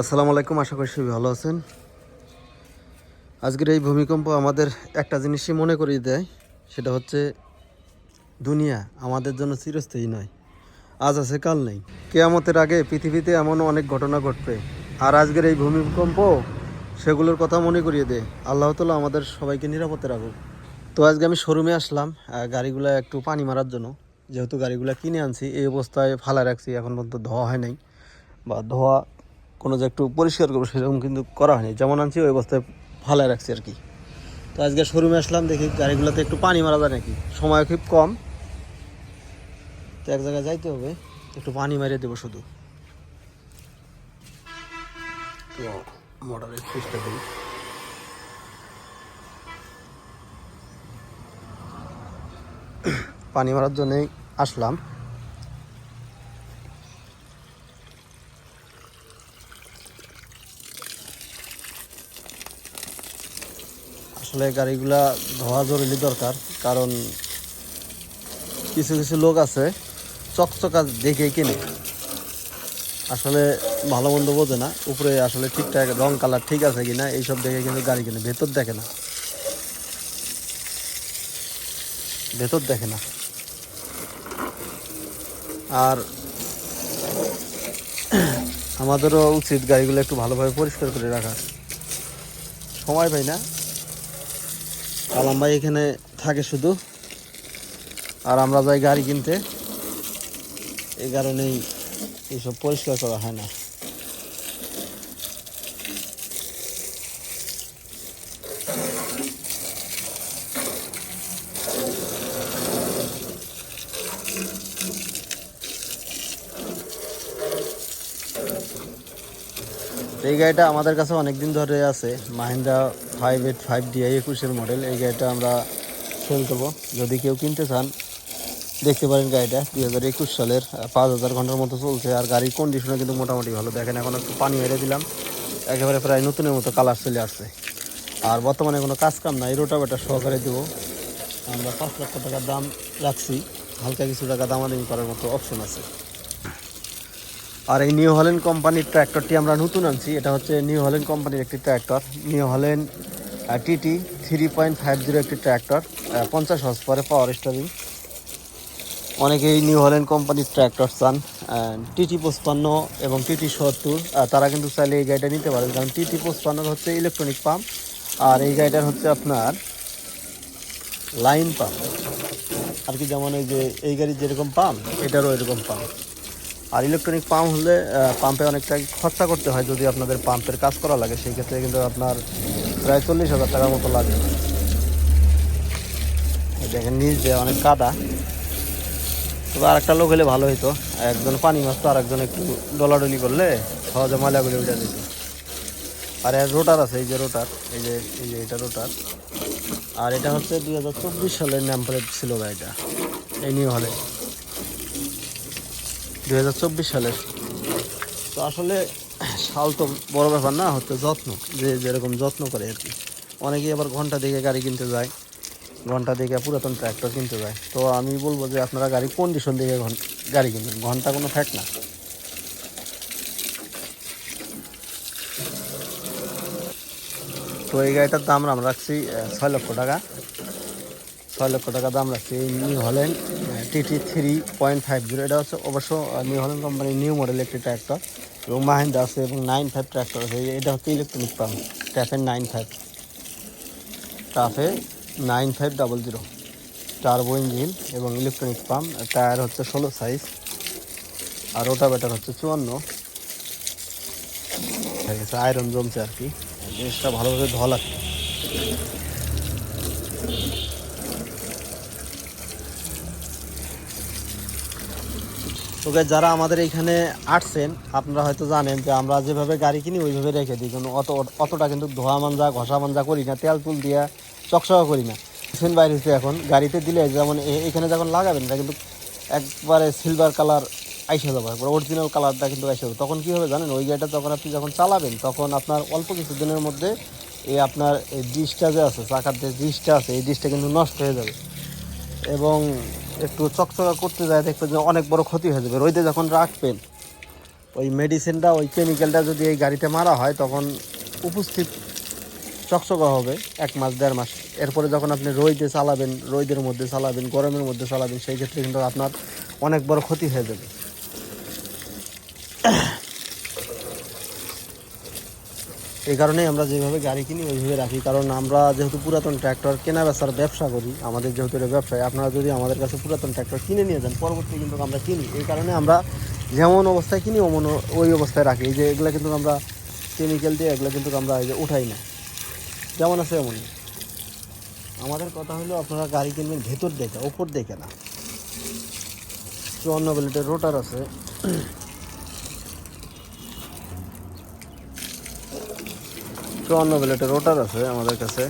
আসসালামু আলাইকুম, আশা করি সবাই ভালো আছেন। আজকের এই ভূমিকম্প আমাদের একটা জিনিসই মনে করিয়ে দেয়, সেটা হচ্ছে দুনিয়া আমাদের জন্য চিরস্থায়ী নয়, আজ আছে কাল নেই। কেয়ামতের আগে পৃথিবীতে এমন অনেক ঘটনা ঘটবে, আর আজকের এই ভূমিকম্প সেগুলোর কথা মনে করিয়ে দেয়। আল্লাহ তালা আমাদের সবাইকে নিরাপদে রাখুক। তো আজকে আমি শোরুমে আসলাম গাড়িগুলো একটু পানি মারার জন্য। যেহেতু গাড়িগুলো কিনে আনছি, এই অবস্থায় ফালা রাখছি, এখন পর্যন্ত ধোয়া হয় নাই, বা ধোয়া কোনো যে একটু পরিষ্কার করব সেরকম কিন্তু করা হয়নি। যেমন আনছি, ওই অবস্থায় ফালায় রাখছি আর কি। তো আজকে শোরুমে আসলাম, দেখি গাড়িগুলোতে একটু পানি মারা যায় নাকি? সময় খুব কম। তো এক জায়গায় যাইতে হবে, একটু পানি মারিয়ে দেবো শুধু। তো পানি মারার জন্যই আসলাম। আসলে গাড়িগুলা ধোয়া জরুরি দরকার, কারণ কিছু কিছু লোক আছে চকচকা দেখে কিনে। আসলে ভালো মন্দ বোঝে না, উপরে আসলে ঠিকঠাক রং, কালার ঠিক আছে কিনা, এইসব দেখে কিন্তু গাড়ি কিনে, ভেতর দেখে না। ভেতর দেখে না। আর আমাদেরও উচিত গাড়িগুলো একটু ভালোভাবে পরিষ্কার করে রাখা সময় পাই না। কালাম ভাই এখানে থাকে শুধু। আর আমরা যাই গাড়ি কিনতে। এই কারণেই এইসব পরিষ্কার করা হয় না। এই গাড়িটা আমাদের কাছে অনেকদিন ধরে আছে, Mahindra five eight five DI একুশের মডেল এই গাড়িটা আমরা সেল করব। যদি কেউ কিনতে চান, দেখতে পারেন গাড়িটা, দুই হাজার একুশ সালের পাঁচ হাজার ঘণ্টার মতো চলছে, আর গাড়ির কন্ডিশনও কিন্তু মোটামুটি ভালো। দেখেন, এখন একটু পানি মেরে দিলাম, একেবারে প্রায় নতুনের মতো কালার চলে আসছে। আর বর্তমানে কোনো কাজ কাম নাই রোটাভেটার সহকারে দেবো। আমরা পাঁচ লক্ষ টাকার দাম রাখছি, হালকা কিছু টাকা দামাদামি করার মতো অপশন আছে। আর এই নিউ হল্যান্ড কোম্পানির ট্র্যাক্টরটি আমরা নতুন আনছি, এটা হচ্ছে নিউ হল্যান্ড কোম্পানির একটি tractor new Holland TT three point five zero একটি ট্র্যাক্টর পঞ্চাশ হর্স পরে পাওয়ার স্টারিং অনেকেই নিউ হল্যান্ড কোম্পানির ট্র্যাক্টর চান টিটি পঁচপান্ন এবং টিটি সত্তর তারা কিন্তু চাইলে এই গাড়িটা নিতে পারেন কারণ টিটি পঁচপান্নর হচ্ছে ইলেকট্রনিক পাম্প আর এই গাড়িটার হচ্ছে আপনার লাইন পাম্প আর কি যেমন এই যে, এই গাড়ির যেরকম পাম্প এটারও এরকম পাম্প আর ইলেকট্রনিক পাম্প হলে পাম্পে অনেকটা খরচা করতে হয় যদি আপনাদের পাম্পের কাজ করা লাগে, সেই ক্ষেত্রে কিন্তু আপনার প্রায় চল্লিশ হাজার টাকার মতো লাগে। দেখেন, নিচ দিয়ে অনেক কাদা। তবে আর একটা লোক হলে ভালো হতো একজন পানি মাছ তো আর একজন একটু ডলাডলি করলে সহজে ময়লাগুলি উঠে দিত আর এর রোটার আছে, এই যে রোটার, এই যে এই যে এটা রোটার। আর এটা হচ্ছে দুই হাজার চব্বিশ সালের নাম প্লেট ছিল গাড়িটা এই নিউ হলে। দুই হাজার চব্বিশ সালের। তো আসলে সাল তো বড় ব্যাপার না, হচ্ছে যত্ন, যে যেরকম যত্ন করে আর কি। অনেকেই আবার ঘণ্টা দেখে গাড়ি কিনতে যায়, ঘণ্টা দেখে পুরাতন ট্র্যাক্টর কিনতে যায়। তো আমি বলব যে আপনারা গাড়ি কন্ডিশন দেখে গাড়ি কিনবেন ঘণ্টা কোনো ফ্যাক্ট না। তো এই গাড়িটার দাম আমরা রাখছি ছয় লক্ষ টাকা। ছয় লক্ষ টাকা দাম রাখছি এই new Holland TT three point five zero এটা হচ্ছে অবশ্য নিউ হল্যান্ড কোম্পানির নিউ মডেল একটি ট্র্যাক্টর এবং মাহিন্দা আছে এবং নাইন ফাইভ ট্র্যাক্টর আছে। এটা হচ্ছে electronic pump ট্যাফের nine five TAFE nine five double zero turbo engine এবং ইলেকট্রনিক পাম্প টায়ার হচ্ছে ষোলো সাইজ আর ওটা ব্যাটার হচ্ছে চুয়ান্ন। আয়রন জমছে আর কি। জিনিসটা ভালোভাবে লাগছে তোকে যারা আমাদের এখানে আসছেন, আপনারা হয়তো জানেন যে আমরা যেভাবে গাড়ি কিনি, ওইভাবে রেখে দিই। কিন্তু অত অতটা কিন্তু ধোয়া মাঞ্জা, ঘষা মাঞ্জা করি না, তেল তুল দিয়া চকচকা করি না। মেশিন বাইরে হচ্ছে এখন গাড়িতে দিলে যেমন এখানে যখন লাগাবেন, এটা কিন্তু একবারে সিলভার কালার আইসে যাবে, একবার অরিজিনাল কালারটা কিন্তু আইসে যাবে। তখন কী হবে জানেন? ওই গাড়িটা যখন আপনি যখন চালাবেন, তখন আপনার অল্প কিছু দিনের মধ্যে এই আপনার এই ডিশটা যে আছে, চাকার যে ডিশটা আছে, এই ডিশটা কিন্তু নষ্ট হয়ে যাবে। এবং একটু চকচকা করতে যায় দেখবেন যে অনেক বড় ক্ষতি হয়ে যাবে। রোদে যখন রাখবেন ওই মেডিসিনটা ওই কেমিক্যালটা যদি এই গাড়িতে মারা হয়, তখন উপস্থিত চকচকা হবে এক মাস, দেড় মাস। এরপরে যখন আপনি রোদে চালাবেন, রোদের মধ্যে চালাবেন, গরমের মধ্যে চালাবেন, সেই ক্ষেত্রে কিন্তু আপনার অনেক বড় ক্ষতি হয়ে যাবে। এই কারণেই আমরা যেভাবে গাড়ি কিনি, ওইভাবে রাখি। কারণ আমরা যেহেতু পুরাতন ট্র্যাক্টর কেনা বেচার ব্যবসা করি, আমাদের যেহেতু এটা ব্যবসায়, আপনারা যদি আমাদের কাছে পুরাতন ট্র্যাক্টর কিনে নিয়ে যান, পরবর্তী কিন্তু আমরা কিনি। এই কারণে আমরা যেমন অবস্থায় কিনি, অমন ওই অবস্থায় রাখি। যে এগুলো কিন্তু আমরা কেমিক্যাল দিয়ে এগুলো কিন্তু আমরা এই যে উঠাই না। যেমন আছে এমনই। আমাদের কথা হলো, আপনারা গাড়ি কিনবেন ভেতর দেখে, ওপর দেখে না। চুয়ান্ন বেলেটের রোটার আছে। চুয়ান্ন বেলেটের রোটার আছে আমাদের কাছে।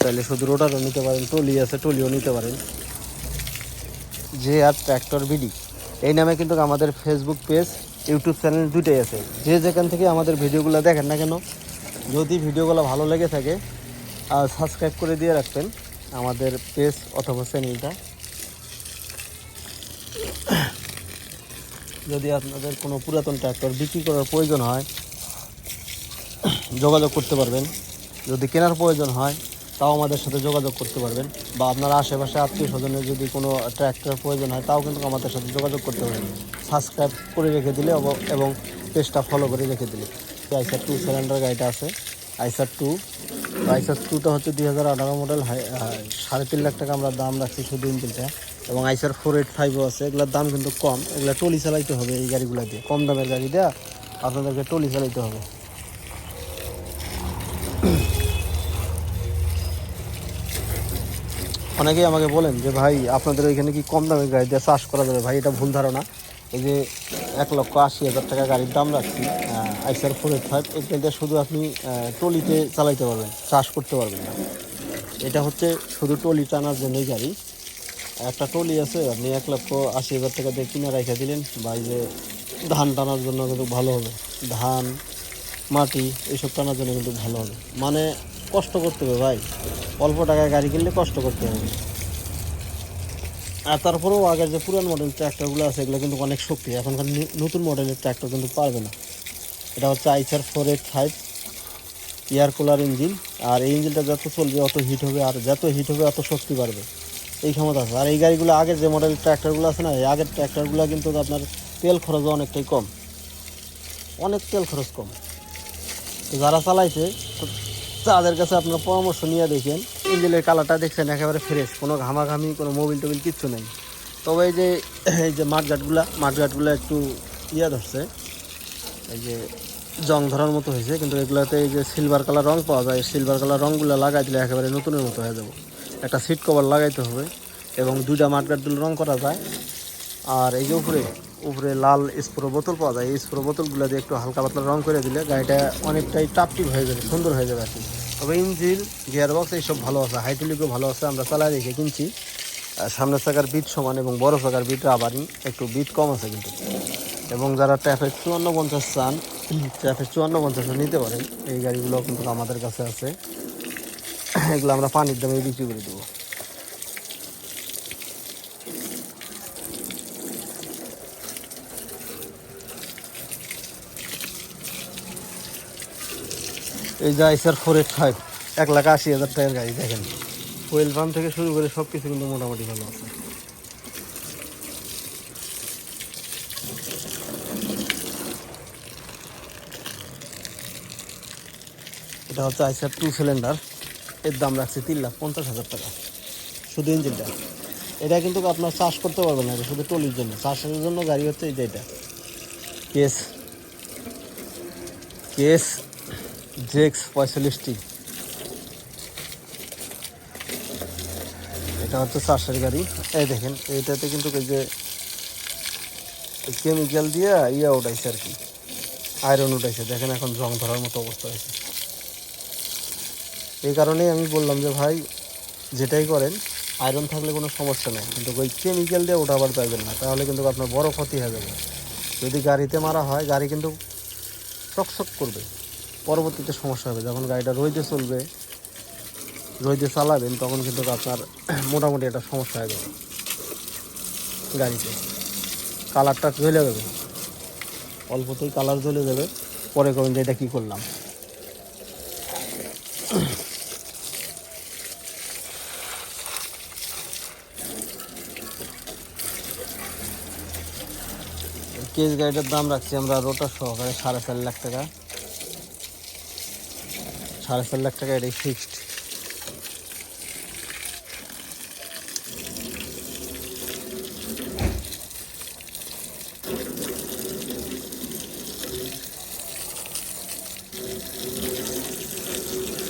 তাহলে শুধু রোটারও নিতে পারেন টলি আছে টলিও নিতে পারেন। যে আর ট্র্যাক্টর বিডি। এই নামে কিন্তু আমাদের ফেসবুক পেজ ইউটিউব চ্যানেল দুইটাই আছে। যে যেখান থেকে আমাদের ভিডিওগুলো দেখেন না কেন, যদি ভিডিওগুলো ভালো লেগে থাকে, আর সাবস্ক্রাইব করে দিয়ে রাখবেন আমাদের পেজ অথবা চ্যানেলটা যদি আপনাদের কোনো পুরাতন ট্র্যাক্টর বিক্রি করার প্রয়োজন হয় যোগাযোগ করতে পারবেন। যদি কেনার প্রয়োজন হয়, তাও আমাদের সাথে যোগাযোগ করতে পারবেন। বা আপনার আশেপাশে আত্মীয় স্বজনের যদি কোনো ট্র্যাক্টরের প্রয়োজন হয়, তাও কিন্তু আমাদের সাথে যোগাযোগ করতে পারবেন। সাবস্ক্রাইব করে রেখে দিলে এবং পেজটা ফলো করে রেখে দিলে। আইসার টু সিলিন্ডার গাড়িটা আছে। আইসার টু আইসার টুটা হচ্ছে দুই হাজার আঠারো মডেল। সাড়ে তিন লাখ টাকা আমরা দাম রাখছি শুধু ইঞ্জিনটা। এবং আইসার ফোর এইট ফাইভও আছে। এগুলোর দাম কিন্তু কম। এগুলো টলি চালাইতে হবে এই গাড়িগুলো দিয়ে। কম দামের গাড়ি দেওয়া আপনাদেরকে টলি চালাইতে হবে। অনেকেই আমাকে বলেন যে, ভাই, আপনাদের ওইখানে কি কম দামের গাড়ি দিয়ে চাষ করা যাবে? ভাই, এটা ভুল ধারণা। এই যে এক লক্ষ আশি হাজার টাকা গাড়ির দাম রাখছি আইসার ফোর এইট ফাইভ গাড়িটা শুধু আপনি টলিতে চালাইতে পারবেন, চাষ করতে পারবেন না। এটা হচ্ছে শুধু টলি টানার জন্যই গাড়ি। একটা টলি আছে, আপনি এক লক্ষ আশি হাজার টাকা দিয়ে কিনে রেখে দিলেন, বা এই যে ধান টানার জন্য কিন্তু ভালো হবে। ধান, মাটি এইসব টানার জন্য কিন্তু ভালো হবে। মানে কষ্ট করতে হবে ভাই। অল্প টাকায় গাড়ি কিনলে কষ্ট করতে হবে। আর তারপরেও আগের যে পুরান মডেল ট্র্যাক্টরগুলো আছে, এগুলো কিন্তু অনেক শক্তি। এখনকার নতুন মডেলের ট্র্যাক্টর কিন্তু পারবে না। এটা হচ্ছে Eicher four eight five air cooler engine আর এই ইঞ্জিনটা যত চলবে, অত হিট হবে, আর যত হিট হবে, অত শক্তি বাড়বে। এই ক্ষমতা আছে। আর এই গাড়িগুলো আগের যে মডেল ট্র্যাক্টরগুলো আছে না, এই আগের ট্র্যাক্টরগুলো কিন্তু আপনার তেল খরচও অনেকটাই কম। অনেক তেল খরচ কম। যারা চালাইছে তাদের কাছে আপনার পরামর্শ নিয়ে দেখেন। ইঞ্জিনের কালারটা দেখছেন, একেবারে ফ্রেশ কোনো ঘামাঘামি, কোনো মোবিল টোবিল কিচ্ছু নেই। তবে এই যে এই যে মাঠঘাটগুলা মাঠঘাটগুলো একটু ইয়ে ধরছে। এই যে জং ধরার মতো হয়েছে, কিন্তু এগুলোতে এই যে সিলভার কালার রং পাওয়া যায় সিলভার কালার রঙগুলো লাগাই দিলে একেবারে নতুনের মতো হয়ে যাবে। একটা সিট কভার লাগাইতে হবে, এবং দুইটা মাঠঘাটগুলো রং করা যায়। আর এই যে উপরে উপরে লাল স্প্রো বোতল পাওয়া যায়। এই স্প্রো বোতলগুলো দিয়ে একটু হালকা পাতলা রং করে দিলে গাড়িটা অনেকটাই টাপটিপ হয়ে যাবে, সুন্দর হয়ে যাবে আর তবে ইঞ্জিন, গিয়ারবক্স এইসব ভালো আছে, হাইড্রোলিকও ভালো আছে, আমরা চালাই রেখে কিনছি। সামনের চাকার বিট সমান এবং বড় চাকার বিট আবারই একটু বিট কম আছে কিন্তু। এবং যারা ট্রাফিক চুয়ান্ন পঞ্চাশ চান ট্রাফিক চুয়ান্ন পঞ্চাশ নিতে পারেন, এই গাড়িগুলো কিন্তু আমাদের কাছে আছে। এগুলো আমরা পানির দামে বিক্রি করে দেবো। এই যে আইসার ফোর এইট ফাইভ এক লাখ আশি হাজার টাকার গাড়ি, দেখেন। ওয়েল পাম্প থেকে শুরু করে সব কিছু কিন্তু মোটামুটি ভালো আছে। এটা হচ্ছে আইসার টু সিলিন্ডার এর দাম রাখছে তিন লাখ পঞ্চাশ হাজার টাকা। শুধু ইঞ্জিনটা এটা কিন্তু আপনার চাষ করতে পারবেন না, এটা শুধু টলির জন্য। চাষের জন্য গাড়ি হচ্ছে এই যে এটা। কেস কেস জেক্স পঁয়তাল্লিশটি। এটা হচ্ছে চাষের গাড়ি। এই দেখেন, এইটাতে কিন্তু এই যে কেমিক্যাল দিয়ে ইয়া উঠাইছে আর কি। আয়রন উঠাইছে। দেখেন এখন জং ধরার মতো অবস্থা হয়েছে। এই কারণেই আমি বললাম যে, ভাই, যেটাই করেন আয়রন থাকলে কোনো সমস্যা নেই। কিন্তু ওই কেমিক্যাল দিয়ে উঠাবার পারবেন না। তাহলে কিন্তু আপনার বড় ক্ষতি হয়ে যাবে যদি গাড়িতে মারা হয়, গাড়ি কিন্তু চকচক করবে। পরবর্তীতে সমস্যা হবে। যখন গাড়িটা রোদে চলবে, রোদে চালাবেন, তখন কিন্তু আপনার মোটামুটি একটা সমস্যা হয়ে যাবে গাড়িতে। কালারটা চলে যাবে। অল্পতেই কালার চলে যাবে। পরে করুন যে এটা কী করলাম। কেস গাড়িটার দাম রাখছি আমরা রোটার সহকারে সাড়ে চার লাখ টাকা। সাড়ে চার লাখ টাকা এটাই ফিক্সড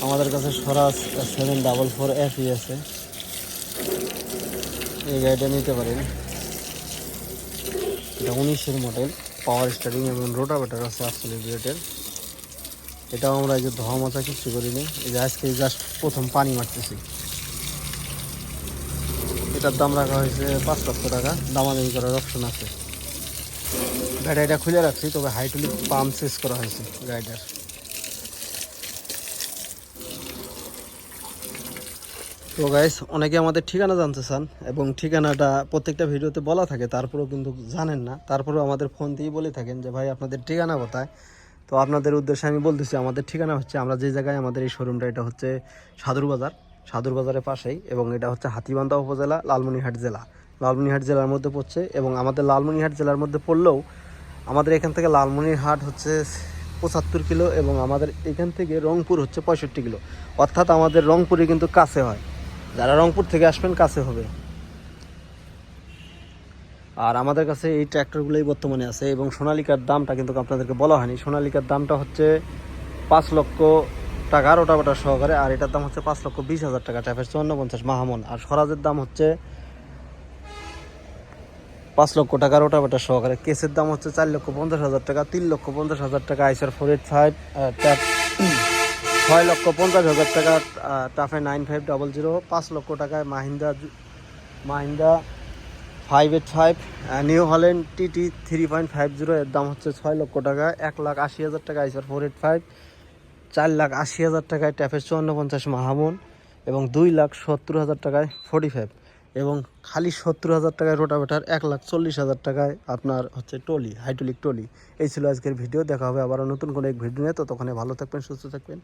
আমাদের কাছে Swaraj seven double four FE আছে। এই গাড়িটা নিতে পারেন। এটা উনিশের মডেল পাওয়ার স্টারিং এবং রোটাভেটার আছে আসলে বিয়েটের এটাও আমরা এই যে ধোয়া মজা কিছু করিনি এই যে আজকে জাস্ট প্রথম পানি মারতেছি। এটার দাম রাখা হয়েছে পাঁচ লক্ষ টাকা। দামাদামি করার অপশন আছে। গাড়িটা খুলে রাখছি, তবে হাইড্রোলিক পাম্প চেস করা হয়েছে গাড়িটার। তো গাইস অনেকে আমাদের ঠিকানা জানতে চান এবং ঠিকানাটা প্রত্যেকটা ভিডিওতে বলা থাকে, তারপরেও কিন্তু জানেন না। তারপরেও আমাদের ফোন দিয়েই বলে থাকেন যে, ভাই, আপনাদের ঠিকানা কোথায়? তো আপনাদের উদ্দেশ্যে আমি বলতেছি, আমাদের ঠিকানা হচ্ছে, আমরা যে জায়গায় আমাদের এই শোরুমটা এটা হচ্ছে সাদুর বাজার। সাদুর বাজারের পাশেই, এবং এটা হচ্ছে হাতিবান্ধা উপজেলা, লালমনিরহাট জেলা। লালমনিরহাট জেলার মধ্যে পড়ছে, এবং আমাদের লালমনিরহাট জেলার মধ্যে পড়লেও আমাদের এখান থেকে লালমনিরহাট হচ্ছে পঁচাত্তর কিলো, এবং আমাদের এখান থেকে রংপুর হচ্ছে পঁয়ষট্টি কিলো। অর্থাৎ আমাদের রংপুরে কিন্তু কাছে হয়। যারা রংপুর থেকে আসবেন, কাছে হবে। আর আমাদের কাছে এই ট্র্যাক্টরগুলোই বর্তমানে আছে এবং সোনালিকার দামটা কিন্তু আপনাদেরকে বলা হয়নি। সোনালিকার দামটা হচ্ছে পাঁচ লক্ষ টাকা রোটাবাটা সহকারে, আর এটার দাম হচ্ছে পাঁচ লক্ষ বিশ হাজার টাকা ট্যাপের চুয়ান্ন পঞ্চাশ মাহামন। আর স্বরাজের দাম হচ্ছে পাঁচ লক্ষ টাকা রোটাবাটা সহকারে। কেসের দাম হচ্ছে চার লক্ষ পঞ্চাশ হাজার টাকা, তিন লক্ষ পঞ্চাশ হাজার টাকা, আইসার ফোর এইট ফাইভ ট্যাপ ছয় লক্ষ পঞ্চাশ হাজার টাকা TAFE nine five double zero, পাঁচ লক্ষ টাকায় Mahindra Mahindra five eight five new Holland TT three point five zero এর দাম হচ্ছে ছয় লক্ষ টাকা, এক লাখ আশি হাজার টাকা আইসার ফোর এইট ফাইভ চার লাখ আশি হাজার টাকায় ট্যাফের চুয়ান্ন পঞ্চাশ মাহামুন এবং দুই লাখ সত্তর হাজার টাকায় ফোর্টি ফাইভ এবং খালি সত্তর হাজার টাকায় রোটাভেটার এক লাখ চল্লিশ হাজার টাকায় আপনার হচ্ছে টলি হাইড্রোলিক টলি এই ছিল আজকের ভিডিও, দেখা হবে আবার নতুন কোনো এক ভিডিও নিয়ে তো তখন ভালো থাকবেন, সুস্থ থাকবেন।